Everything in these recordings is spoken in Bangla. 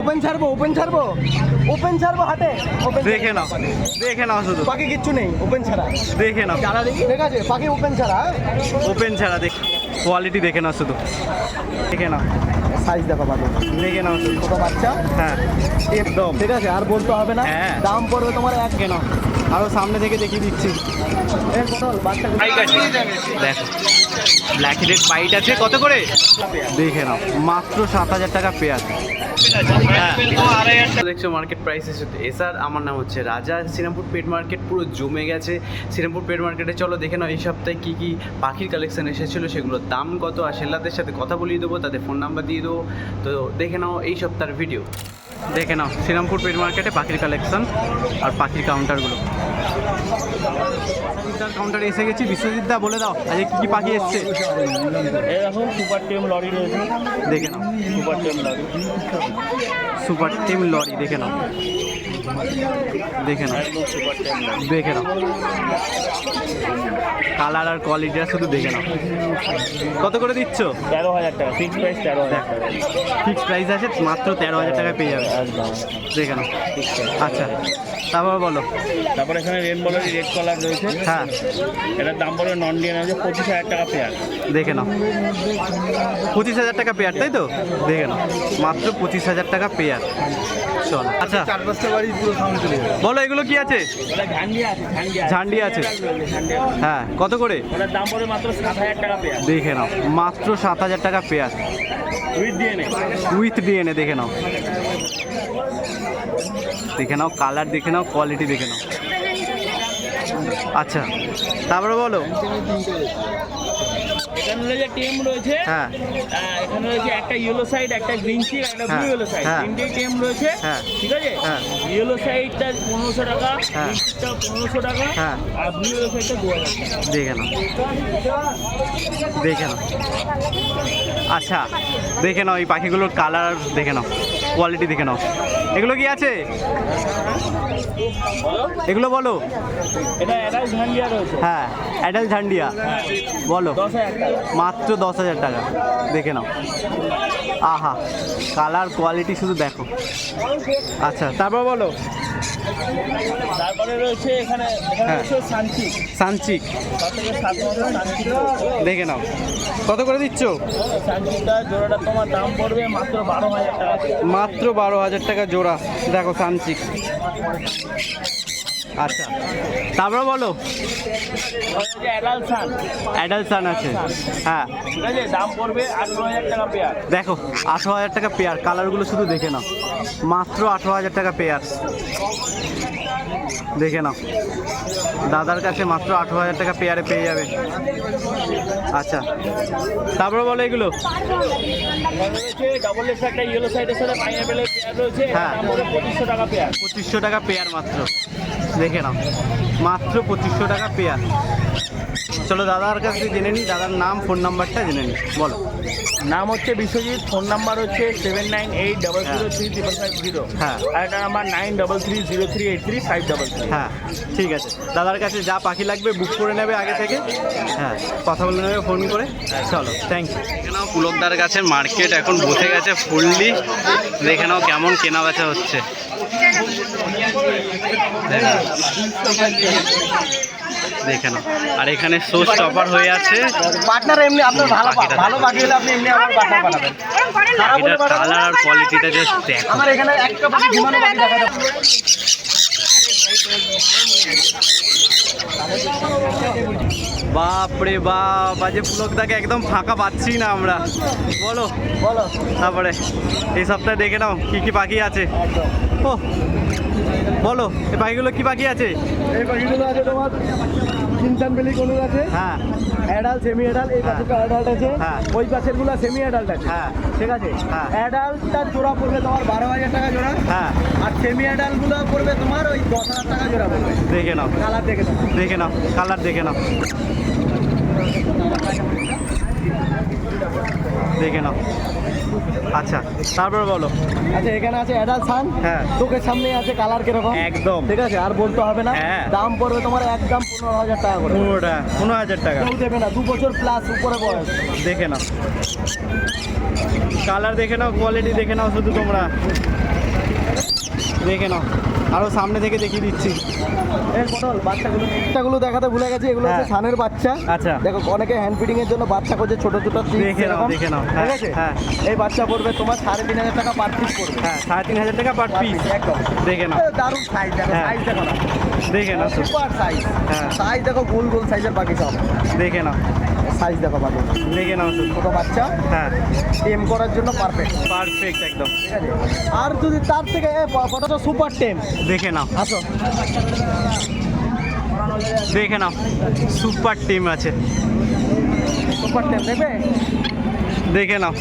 ওপেন ছাড়বো ওপেন ছাড়বো। ওপেন ছাড়বো হাটে ওপেন দেখে নাও দেখে নাও শুধু। পাখি কিচ্ছু নেই ওপেন ছাড়া। দেখে নাও। ছাড়া দেখি ঠিক আছে পাখি ওপেন ছাড়া ওপেন ছাড়া দেখ কোয়ালিটি দেখে নাও শুধু। দেখে নাও। সাইজ দেখো পাখি দেখে নাও শুধু। ছোট বাচ্চা। হ্যাঁ একদম। ঠিক আছে আর বলতে হবে না। হ্যাঁ। দাম পড়বে তোমার এক। নাও। আরও সামনে থেকে দেখিয়ে দিচ্ছি। দেখো। ব্ল্যাক হেডেড পাইট আছে কত করে? দেখে নাও মাত্র সাত হাজার টাকা পেয়ার হ্যাঁ। দেখছ মার্কেট প্রাইস এসআর আমার নাম হচ্ছে রাজা। শ্রীরামপুর পেট মার্কেট পুরো জমে গেছে। শ্রীরামপুর পেট মার্কেটে চলো দেখে নাও এই সপ্তাহে কী কী পাখির কালেকশন এসেছিল সেগুলোর দাম কত? আর সেলাদের সাথে কথা বলিয়ে দেবো তাদের ফোন নাম্বার দিয়ে দেবো। তো দেখে নাও এই সপ্তাহের ভিডিও দেখে নাও শ্রীরামপুর পেট মার্কেটে পাখির কালেকশন আর পাখির কাউন্টারগুলো কাউন্টারে এসে গেছি বিশ্বজিৎ দা বলে দাও আজকে কী কী পাখি এসছে? এরকম সুপার টিম লরি রয়েছে। দেখে নাও। Super tame lory super tame lory দেখে নাও। দেখে নাও। দেখে নাও। কালার আর কোয়ালিটিটা শুধু দেখে নাও। কত করে দিচ্ছ? তেরো হাজার টাকা ফিক্স প্রাইস তেরো হাজার টাকা। ফিক্স প্রাইস আছে মাত্র তেরো হাজার টাকা পেয়ে যাবে। দেখে নাও। আচ্ছা তারপর বলো। তারপর এখানে রেনবলের রেড কালার রয়েছে। হ্যাঁ। এটার দাম পড়বে নন ডিএন আছে পঁচিশ হাজার টাকা পেয়ার দেখে নাও। পঁচিশ হাজার টাকা পেয়ার তাই তো? দেখে নাও। মাত্র পঁচিশ হাজার টাকা পেয়ার চল আচ্ছা। চার পাঁচটা বাড়ি বলো এগুলো কি আছে? ঝান্ডি আছে। হ্যাঁ কত করে? দেখে নাও মাত্র সাত হাজার টাকা পেঁয়াজ। উইথ ডিএনএ দেখে নাও। দেখে নাও কালার দেখে নাও কোয়ালিটি দেখে নাও। আচ্ছা তারপরে বলো। এখানে রয়েছে টেম রয়েছে হ্যাঁ এখানে রয়েছে একটা ইয়েলো সাইড একটা গ্রিন চিক একটা ব্লু হ্যাঁ, ইয়েলো সাইড হ্যাঁ। তিনটে টেম রয়েছে হ্যাঁ। ঠিক আছে হ্যাঁ। ইয়েলো সাইডটা পনেরোশো টাকা হ্যাঁ। গ্রিন চিকটা পনেরোশো টাকা হ্যাঁ। আর ব্লু ইয়েলো সাইডটা দু হাজার দেখে না দেখে নাও আচ্ছা দেখে নাও এই পাখিগুলোর কালার দেখে নাও কোয়ালিটি দেখে নাও। এগুলো কি আছে? এগুলো বলো। হ্যাঁ অ্যাডাল ঝান্ডিয়া। বলো। মাত্র দশ হাজার টাকা। দেখে নাও। আহা কালার কোয়ালিটি শুধু দেখো। আচ্ছা তারপর বলো। তারপরে রয়েছে এখানে এখানে হ্যাঁ। সানচিক। দেখে নাও। কত করে দিচ্ছ? জোড়াটা তোমার দাম পড়বে মাত্র বারো হাজার টাকা। মাত্র বারো হাজার টাকা জোড়া। দেখো সানচিক। আচ্ছা। তারপর বলো। অ্যাডাল্ট সান আছে। হ্যাঁ। দাম পড়বে আঠেরো হাজার টাকা পেয়ার দেখো আঠেরো হাজার টাকা পেয়ার কালারগুলো শুধু দেখে নাও। মাত্র আঠেরো হাজার টাকা পেয়ার দেখে নাও। দাদার কাছে মাত্র আঠেরো হাজার টাকা পেয়ারে পেয়ে যাবে। আচ্ছা। তারপরে বলো এগুলো। ডবল এক্স একটা ইয়েলো সাইডের সাথে পাইনাপেলের পেয়ার হ্যাঁ। পঁচিশশো টাকা পেয়ার মাত্র। দেখে নাও। মাত্র পঁচিশশো টাকা পেয়ার। চলো দাদার কাছে জেনে নিই দাদার নাম ফোন নাম্বারটা জেনে নিই। বলো। নাম হচ্ছে বিশ্বজিৎ ফোন নাম্বার হচ্ছে seven nine eight double zero three triple five zero. হ্যাঁ। আর একটা number nine double three zero three eight three five double three. হ্যাঁ ঠিক আছে। দাদার কাছে যা পাখি লাগবে বুক করে নেবে আগে থেকে। হ্যাঁ কথা বলে নেবে ফোন করে। চলো থ্যাংক ইউ দেখে নাও পুলকদার কাছে মার্কেট এখন বসে গেছে ফুললি। দেখে নাও কেমন কেনা বেচা হচ্ছে। দেখো। নাও আর এখানে শো স্টপার হয়ে আছে। পার্টনার এমনি আপনার ভালো ভালো পাখি হলে আপনি এমনি আমার পার্টনার পাঠাবেন খারাপ হলে এটার পাঠাবেন না। কালার আর কোয়ালিটিটা জাস্ট দেখো। আমার এখানে একটা পাখি জীবনে পাখি দেখা যাবে বাপরে বাপ আজকে পুলকদাকে একদম ফাঁকা পাচ্ছি না আমরা। বলো। বলো। তারপরে এই সপ্তাহে দেখে নাও কি কি পাখি আছে। ও বলো এই পাখিগুলো কি পাখি আছে? এই পাখিগুলো আছে তোমার চিনচান বেলি কোন আছে হ্যাঁ। অ্যাডাল্ট সেমি অ্যাডাল্ট এই পাশে অ্যাডাল্ট আছে হ্যাঁ। ওই পাশেরগুলো সেমি অ্যাডাল্ট আছে। হ্যাঁ। ঠিক আছে? হ্যাঁ। অ্যাডাল্টটার জোড়া পড়বে তোমার বারো হাজার টাকা জোড়া হ্যাঁ। আর সেমি অ্যাডাল্টগুলো পড়বে তোমার ওই দশ হাজার টাকা জোড়া পড়বে। দেখে নাও। কালার দেখে নাও। দেখে নাও কালার দেখে নাও। দেখে নাও। আচ্ছা তারপর বলো। আচ্ছা এখানে আছে অ্যাডাল্ট সান হ্যাঁ। তোকে সামনে আছে কালার কীরকম? একদম। ঠিক আছে আর বলতে হবে না হ্যাঁ। দাম পড়বে তোমার একদম পনেরো হাজার টাকা করে। পনেরোটা পনেরো হাজার টাকা। কেউ দেবে না দু বছর প্লাস উপরে বয়স। দেখে নাও। কালার দেখে নাও কোয়ালিটি দেখে নাও শুধু তোমরা। দেখে নাও। আরও সামনে থেকে দেখিয়ে দিচ্ছি। বাচ্চাগুলো। দেখাতে ভুলে গেছি এগুলো হচ্ছে হ্যাঁ। সানের বাচ্চা। আচ্ছা। দেখো অনেকে হ্যান্ড ফিডিং এর জন্য বাচ্চা করছে ছোট ছোট দেখে নাও, দেখে নাও। ঠিক হ্যাঁ, আছে? হ্যাঁ। এই বাচ্চা পড়বে তোমার সাড়ে তিন হাজার টাকা পার পিস পড়বে। হ্যাঁ সাড়ে তিন হাজার টাকা পার পিস একদম। দেখে নাও। দারুণ সাইজ দেখো হ্যাঁ। সাইজ দেখো না। দেখে নাও সুপার সাইজ হ্যাঁ। সাইজ দেখো গোল গোল সাইজের পাখি সব। দেখে নাও। সাইজ দেখো পাবে দেখে নাও ছোট বাচ্চা। হ্যাঁ। টেম করার জন্য পারফেক্ট পারফেক্ট একদম। ঠিক আছে? আর যদি তার থেকে ফটোটা সুপার টেম দেখে নাও। আসো। দেখে নাও। সুপার টিম আছে। সুপার টেম নেবে দেখে নাও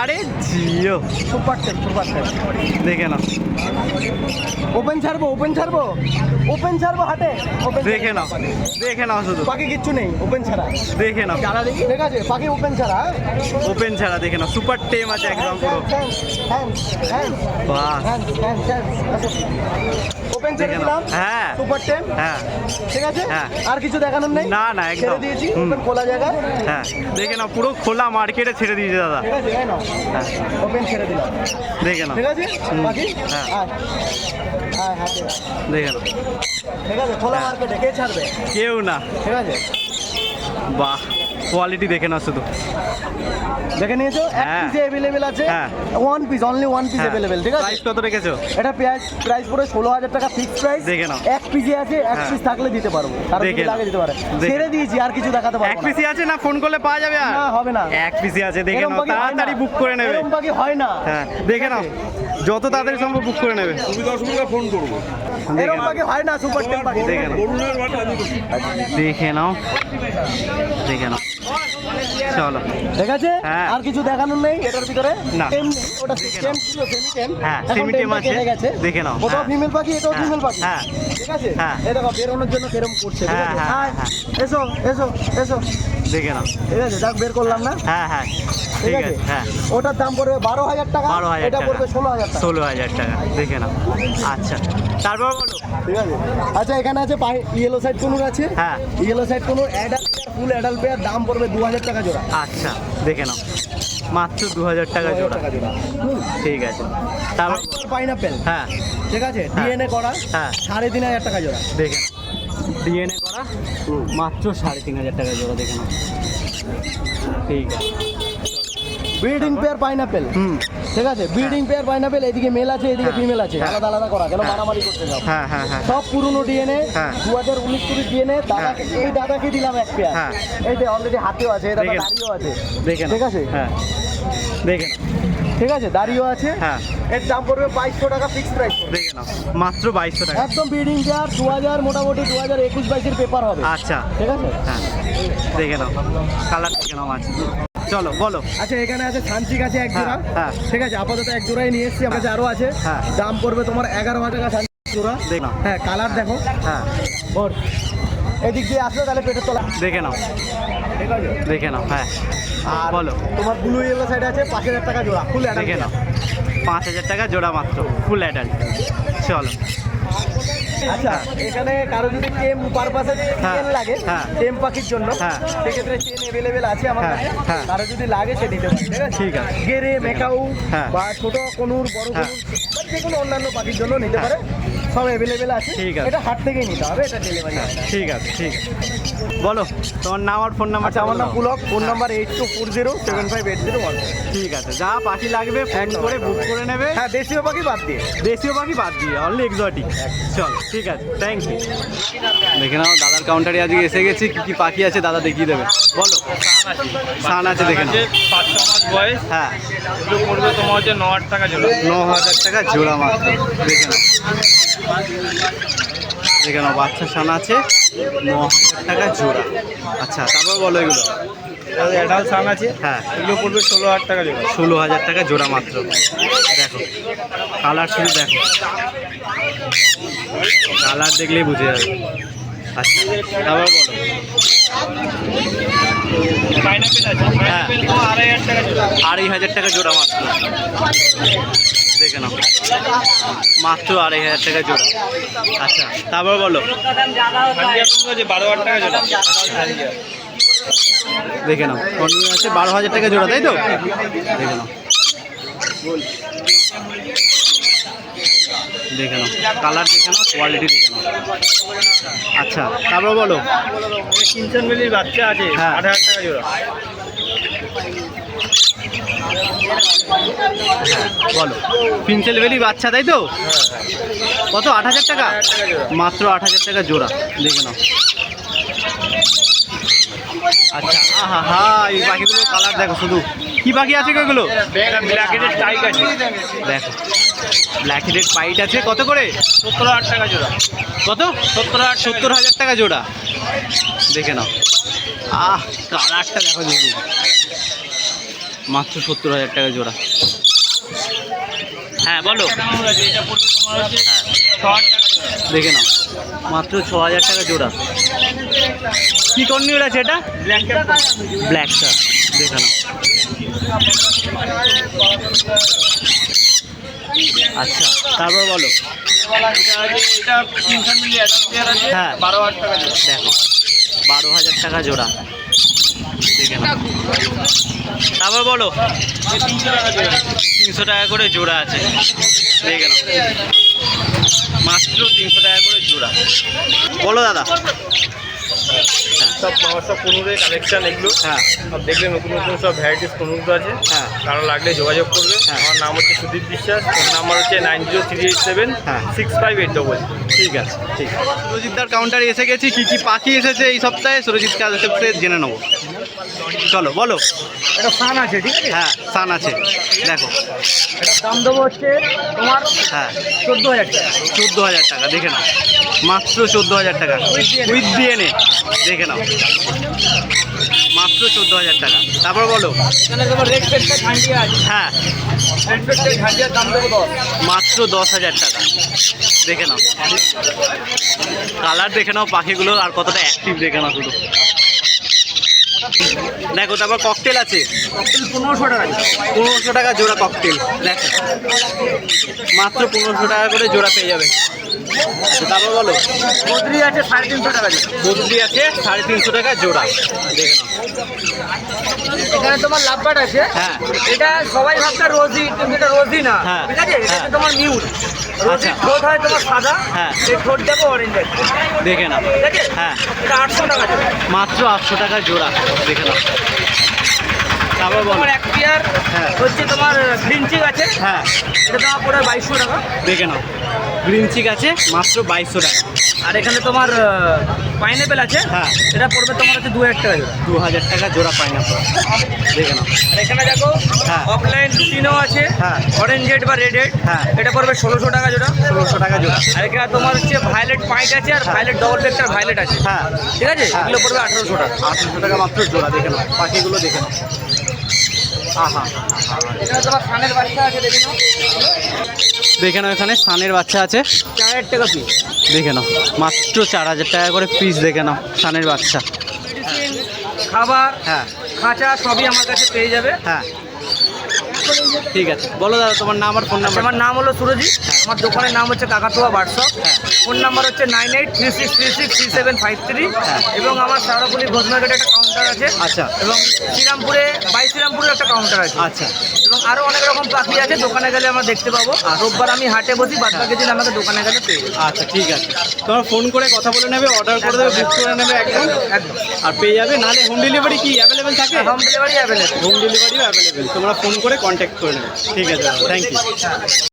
আরে জিও সুপার টেম সুপার টেম দেখে নাও ওপেন ছাড়বো ওপেন ছাড়বো ওপেন ছাড়বো হাটে ওপেন দেখে নাও দেখে নাও শুধু পাখি কিচ্ছু নেই ওপেন ছাড়া দেখে নাও চারা দেখি ঠিক আছে পাখি ওপেন ছাড়া ওপেন ছাড়া দেখে নাও সুপার টেম আছে একদম পুরো বাহ ওপেন ছেড়ে দিলাম। হ্যাঁ। সুপার টেম হ্যাঁ। ঠিক আছে? হ্যাঁ। আর কিছু দেখানোর নেই? না, না, একদম। দিয়েছি। ওপেন খোলা জায়গা। হ্যাঁ। দেখে নাও পুরো খোলা মার্কেটে ছেড়ে দিয়েছে দাদা। ঠিক আছে নাও। হ্যাঁ। ওপেন ছেড়ে দিলাম। দেখে নাও। ঠিক আছে? বাকি? হ্যাঁ। আয় হাতে। দেখে নাও। ঠিক আছে? খোলা হ্যাঁ। মার্কেটে কে ছাড়বে? কেউ না। ঠিক আছে? বাহ। কোয়ালিটি দেখে নাও শুধু দেখে নিয়েছো এক হ্যাঁ। পিসে অ্যাভেলেবেল আছে হ্যাঁ। One piece only one piece available ঠিক আছে প্রাইস কত রেখেছো এটা প্রাইস প্রাইস পড়ে ষোলো হাজার টাকা ফিক্স প্রাইস দেখে নাও। এক পিসে আছে এক হ্যাঁ। পিস থাকলে দিতে পারব তার দেখে যদি লাগে দিতে পারে ছেড়ে দিয়েছি আর কিছু দেখাতে পারব এক। পিসি আছে না ফোন করলে পাওয়া যাবে আর না হবে না এক পিসি আছে দেখে নাও তাড়াতাড়ি বুক করে নেবে এরম পাখি হয় না হ্যাঁ দেখে নাও যত তাড়াতাড়ি সম্ভব বুক করে নেবে দেখে এরকম নাও। পাখি হয় না সুপার টেম পাখি দেখে নাও দেখে নাও দেখে নাও চলো ঠিক আছে? হ্যাঁ। আর কিছু দেখানোর নেই এটার ভিতরে? না। ওটা দেখে নাও। ছিল সেমি টেম হ্যাঁ, আছে। দেখে নাও, হ্যাঁ। ফিমেল পাখি এটাও হ্যাঁ, ফিমেল পাখি। হ্যাঁ। ঠিক আছে? হ্যাঁ। দেখো বেরোনোর জন্য কেরম করছে ঠিক হ্যাঁ, আছে? হ্যাঁ, হ্যাঁ। এসো এসো এসো। দেখে নাও। ঠিক আছে দেখ বের করলাম না। হ্যাঁ হ্যাঁ। ঠিক আছে? হ্যাঁ। ওটার দাম পড়বে বারো হাজার টাকা। বারো হাজার এটা পড়বে ষোলো হাজার টাকা। ষোলো হাজার টাকা। দেখে নাও। আচ্ছা। তারপর বলো। ঠিক আছে? আচ্ছা এখানে আছে ইয়েলো সাইড কোনুর আছে হ্যাঁ। Yellow side conure adult full adult pair দাম পড়বে দু হাজার টাকা জোড়া। আচ্ছা দেখে নাও। মাত্র দু হাজার টাকা জোড়া। ঠিক আছে। তারপর পাইনাপেল হ্যাঁ। ঠিক আছে? ডিএনএ করা হ্যাঁ। সাড়ে তিন হাজার টাকা জোড়া। দেখে ডিএনএ করা মাত্র সাড়ে তিন হাজার টাকা জোড়া দেখে নাও। ঠিক আছে। ব্রিডিং পেয়ার পাইনাপেল ঠিক আছে? ব্রিডিং পেয়ার পাইনাপেল এদিকে মেল আছে এদিকে। ফিমেল আছে। আলাদা আলাদা করা কেন। মারামারি করতে যাও? হ্যাঁ হ্যাঁ হ্যাঁ। সব পুরনো ডিএনএ হ্যাঁ। দু হাজার উনিশ কুড়ি ডিএনএ দাদাকে এই দাদাকে দিলাম এক পেয়ার হ্যাঁ। এই যে অলরেডি হাতেও আছে দাদা দাঁড়িয়েও আছে। ঠিক আছে? হ্যাঁ। দেখে ঠিক আছে? দাঁড়িয়েও আছে। হ্যাঁ। এর দাম পড়বে বাইশশো টাকা ফিক্স প্রাইস দেখে নাও। মাত্র বাইশশো টাকা। একদম ব্রিডিং পেয়ার দু হাজার মোটামুটি দু হাজার একুশ বাইশের পেপার হবে। আচ্ছা। ঠিক আছে? হ্যাঁ। দেখে নাও। কালার দেখে নাও আছে চলো বলো। আচ্ছা এখানে আছে সানচিক আছে এক জোড়া। হ্যাঁ, হ্যাঁ। ঠিক আছে আপাতত এক জোড়াই নিয়ে এসেছি আমার আরও আছে। হ্যাঁ। দাম পড়বে তোমার এগারো হাজার টাকা জোড়া। দেখ নাও। হ্যাঁ কালার দেখো। হ্যাঁ। ওর এদিক দিয়ে আসলে তাহলে পেটের তোলা দেখে নাও। ঠিক আছে। দেখে নাও হ্যাঁ। আর বলো। তোমার ব্লু ইয়েলো সাইড আছে পাঁচ হাজার টাকা জোড়া ফুল দেখে নাও। পাঁচ হাজার টাকা জোড়া মাত্র ফুল অ্যাডাল্ট চলো। আচ্ছা এখানে কারও যদি টেম পারপাসে হ্যাঁ, চেন লাগে হ্যাঁ। টেম পাখির জন্য হ্যাঁ। সেক্ষেত্রে চেন অ্যাভেলেবেল আছে আমার হ্যাঁ, কাছে হ্যাঁ। কারও যদি লাগে সে পারে ঠিক আছে। গেরে মেকাউ হ্যাঁ। বা ছোট কনুর বড় কোনুর বা যে কোনো অন্যান্য পাখির জন্য নিতে পারে সব অ্যাভেলেবেল আছে। ঠিক আছে। এটা হাট থেকেই নিতে হবে এটা ডেলিভারি হ্যাঁ ঠিক আছে ঠিক আছে। বলো তোমার নাম আর ফোন নাম্বার আচ্ছা আমার নাম Pulak phone number eight two four zero seven five eight zero one ঠিক আছে যা পাখি লাগবে ফোন করে বুক করে নেবে। হ্যাঁ দেশীয় পাখি বাদ দিয়ে। দেশীয় পাখি বাদ দিয়ে অনলি এক্সোটিক চল ঠিক আছে থ্যাংক ইউ দেখে নাও দাদার কাউন্টারে আজকে এসে গেছি কি কি পাখি আছে দাদা দেখিয়ে দেবে। বলো সান আছে দেখে নাও। পাঁচ ছ মাস বয়স হ্যাঁ। পড়বে তোমার হচ্ছে ন হাজার টাকা জোড়া। ন হাজার টাকা জোড়া মাত্র দেখে নাও। দেখে নাও বাচ্চা সান আছে। ন হাজার টাকা জোড়া। আচ্ছা তারপর বলো এগুলো। অ্যাডাল্ট সান আছে। হ্যাঁ। এগুলো পড়বে ষোলো হাজার টাকা জোড়া। ষোলো হাজার টাকা জোড়া মাত্র। দেখো কালার শুধু দেখো। কালার দেখলেই বুঝে যাবে। আচ্ছা তারপর বলো। টাকা আড়াই হাজার টাকা জোড়া মাত্র। দেখে নাও। মাত্র আড়াই হাজার টাকা জোড়া। আচ্ছা তারপর বলো। বারো হাজার টাকা জোড়া দেখে নাও। কন্টিনিউ আছে বারো হাজার টাকা জোড়া তাই তো? দেখে নাও। দেখে নাও। কালার দেখে নাও কোয়ালিটি দেখে নাও। আচ্ছা তারপর বলো। কিনশন মিলির বাচ্চা আছে হ্যাঁ। আট হাজার টাকা জোড়া। বলো। পিনসেল ভ্যালি বাচ্চা তাই তো? কত? আট হাজার টাকা? মাত্র আট হাজার টাকা জোড়া। দেখে নাও। আচ্ছা আহা হা এই পাখিগুলো কালার দেখো শুধু। কি পাখি আছে গো এগুলো? ব্ল্যাক হেডের টাইক আছে। দেখো। ব্ল্যাক হেডেড পাইট আছে। কত করে? সত্তর হাজার টাকা জোড়া। কত? সত্তর হাজার সত্তর হাজার টাকা জোড়া। দেখে নাও। আহ কালারটা দেখো দেখি। মাত্র সত্তর হাজার টাকা জোড়া। হ্যাঁ বলো। হ্যাঁ। দেখে নাও। মাত্র ছ হাজার টাকা জোড়া। কি কর্নিউল আছে এটা? ব্ল্যাক স্টার দেখে নাও। আচ্ছা তারপর বলো। হ্যাঁ। বারো হাজার টাকা জোড়া। দেখো বারো হাজার টাকা জোড়া। দেখে নাও। তারপর বলো। তিনশো টাকা জোড়া তিনশো টাকা করে জোড়া আছে। দেখে নাও মাত্র তিনশো টাকা করে জোড়া। বলো দাদা। সব আমার সব পনেরোই কালেকশন এগুলো। হ্যাঁ। সব দেখলে নতুন নতুন সব ভ্যারাইটিস পনেরো আছে। হ্যাঁ। কারও লাগলে যোগাযোগ করবে। হ্যাঁ। আমার নাম হচ্ছে সুদীপ বিশ্বাস। ফোন নাম্বার হচ্ছে nine zero three eight seven হ্যাঁ। Six five eight double. ঠিক আছে ঠিক। আছে সুরজিৎদার কাউন্টারে এসে গেছি। কি কি পাখি এসেছে এই সপ্তাহে? সুরজিৎ কাছে জেনে নেব। চলো বলো। এটা ফান আছে ঠিক আছে? হ্যাঁ সান আছে। দেখো। এটার দাম দেবো হচ্ছে তোমার হ্যাঁ। চোদ্দ হাজার টাকা। চোদ্দ হাজার টাকা দেখে নাও। মাত্র চোদ্দ হাজার টাকা। উইথ ডিএনএ দেখে নাও। মাত্র চোদ্দ হাজার টাকা। তারপর বলো। এখানে তোমার রেড পেটটা ঝান্ডিয়া আছে। হ্যাঁ। রেড পেটটা ঝান্ডিয়ার দাম দেবো দশ। মাত্র দশ হাজার টাকা। দেখে নাও। কালার দেখে নাও পাখিগুলো আর কতটা অ্যাক্টিভ দেখে নাও শুধু। দেখো তারপর ককটেল আছে। পনেরোশো টাকা পনেরোশো টাকা জোড়া ককটেল দেখো। মাত্র পনেরোশো টাকা করে জোড়া পেয়ে যাবে। তারপর বলো। বদ্রি আছে সাড়ে তিনশো টাকা আছে সাড়ে তিনশো টাকা জোড়া। এখানে তোমার লাভবাট আছে। হ্যাঁ। এটা সবাই ভাবছে রোজি কিন্তু এটা রোজি না। হ্যাঁ। ঠিক আছে? এটা হ্যাঁ। তোমার মিউট রোজি আচ্ছা। ঠোঁট হয় তোমার সাদা। হ্যাঁ। এই ঠোঁট যাবে অরেঞ্জ দেখে নাও। ঠিক আছে? হ্যাঁ। এটা আটশো টাকা মাত্র আটশো টাকা জোড়া। দেখে বলো তোমার এক পেয়ার হ্যাঁ। হচ্ছে তোমার গ্রিন চিক আছে। হ্যাঁ। এটা তোমার বাইশশো টাকা। দেখে নাও। গ্রিন চিক আছে মাত্র বাইশশো টাকা। আর এখানে তোমার পাইনাপেল আছে হ্যাঁ। এটা পড়বে তোমার হচ্ছে দু হাজার টাকা জোড়া দু হাজার টাকা জোড়া পাই না দেখে নাও এখানে দেখো হ্যাঁ। অফলাইন লুটিনও আছে হ্যাঁ। অরেঞ্জ হেড বা রেড হেড হ্যাঁ। এটা পড়বে ষোলোশো টাকা জোড়া ষোলোশো টাকা জোড়া আর এখানে তোমার হচ্ছে ভায়োলেট পাইট আছে আর ভায়োলেট ডবল ভেক্টর ভায়োলেট আছে হ্যাঁ ঠিক আছে। এগুলো পড়বে আঠারোশো টাকা আটশোশো টাকা মাত্র জোড়া দেখে নাও পাখিগুলো দেখে নাও এখানে তোমার কানের বাচ্চা আছে দেখে নাও দেখে নাও এখানে সানের বাচ্চা আছে। চার হাজার টাকা পিস দেখে নাও মাত্র চার হাজার টাকা করে পিস দেখে নাও সানের বাচ্চা। খাবার হ্যাঁ। খাঁচা সবই আমার কাছে পেয়ে যাবে। হ্যাঁ। ঠিক আছে। বলো দাদা তোমার নাম আর ফোন নাম্বার আমার নাম হলো সুরজিৎ। আমার দোকানের নাম হচ্ছে কাকাতুয়া বার্কশপ হ্যাঁ। ফোন নাম্বার হচ্ছে nine eight three six three six three seven five three. হ্যাঁ। এবং আমার সারাপুলি ঘোষ মার্কেটে একটা কাউন্টার আছে। আচ্ছা। এবং শ্রীরামপুরে বাই শ্রীরামপুরে একটা কাউন্টার আছে। আচ্ছা। এবং আরও অনেক রকম পাখি আছে দোকানে গেলে আমরা দেখতে পাবো। রোববার আমি হাটে বসি বাদ বাকি দিন আমাকে দোকানে গেলে পেয়ে আচ্ছা ঠিক আছে। তোমার ফোন করে কথা বলে নেবে অর্ডার করে দেবে বুক করে নেবে একদম। একদম আর পেয়ে যাবে নাহলে হোম ডেলিভারি কি অ্যাভেলেবেল থাকে? হোম ডেলিভারি অ্যাভেলেবল হোম ডেলিভারিও অ্যাভেলেবেল তোমরা ফোন করে কন্ট্যাক্ট করে নেবে। ঠিক আছে থ্যাংক ইউ